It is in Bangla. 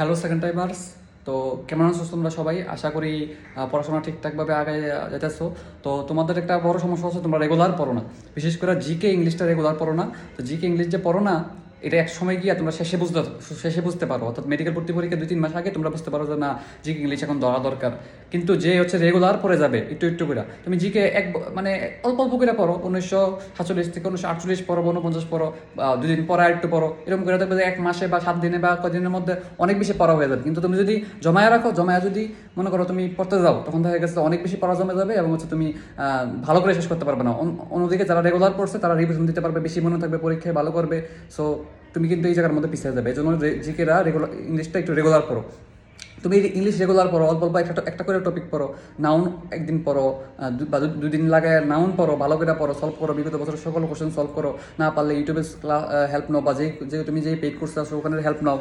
Hello second timers. তো কেমন আছো তোমরা সবাই? আশা করি পড়াশোনা ঠিকঠাকভাবে আগে যেতেছো তো তোমাদের একটা বড় সমস্যা হচ্ছে তোমরা রেগুলার পড়ো না। বিশেষ করে জিকে ইংলিশটা রেগুলার পড়ো না। তো জিকে ইংলিশ যে পড়ো না এটা এক সময় গিয়ে তোমরা শেষে বুঝতে শেষে বুঝতে পারো। অর্থাৎ মেডিকেল ভর্তি পরীক্ষা দুই, তিন মাস আগে তোমরা বুঝতে পারো যে না জিকে ইংলিশ এখন ধরা দরকার। কিন্তু যে হচ্ছে রেগুলার পড়ে যাবে, একটু একটু করে তুমি জিকে এক মানে অল্প অল্প করে পড়ো, উনিশশো সাতচল্লিশ থেকে উনিশশো আটচল্লিশ পড়ো উনপঞ্চাশ পড়ো দুদিন পরে একটু পড়ো, এরকম করে দেখবে যে এক মাসে বা সাত দিনে বা কদিনের মধ্যে অনেক বেশি পড়া হয়ে যাবে। কিন্তু তুমি যদি জমায় রাখো, জমায় যদি মনে করো তুমি পড়তে যাও, তখন দেখা গেছে অনেক বেশি পড়া জমে যাবে এবং হচ্ছে তুমি ভালো করে শেষ করতে পারবে না। অন্যদিকে যারা রেগুলার পড়ছে, তারা রিভিশন দিতে পারবে, বেশি মনে থাকবে, পরীক্ষায় ভালো করবে। সো তুমি কিন্তু এই জায়গার মধ্যে পিছিয়ে যাবে। এই জন্য জিকেরা রেগুলার ইংলিশটা একটু রেগুলার পড়ো। তুমি ইংলিশ রেগুলার পড়ো, অল্প অল্প একটা একটা করে টপিক পড়ো নাউন একদিন পড়ো বা দুদিন লাগে নাউন পড়ো, ভালো করে পড়ো সলভ করো, বিগত বছরের সকল কোশ্চেন সলভ করো, না পারলে ইউটিউবে হেল্প নাও, বা যে তুমি যে পেইড কোর্স আছো ওখানে হেল্প নাও।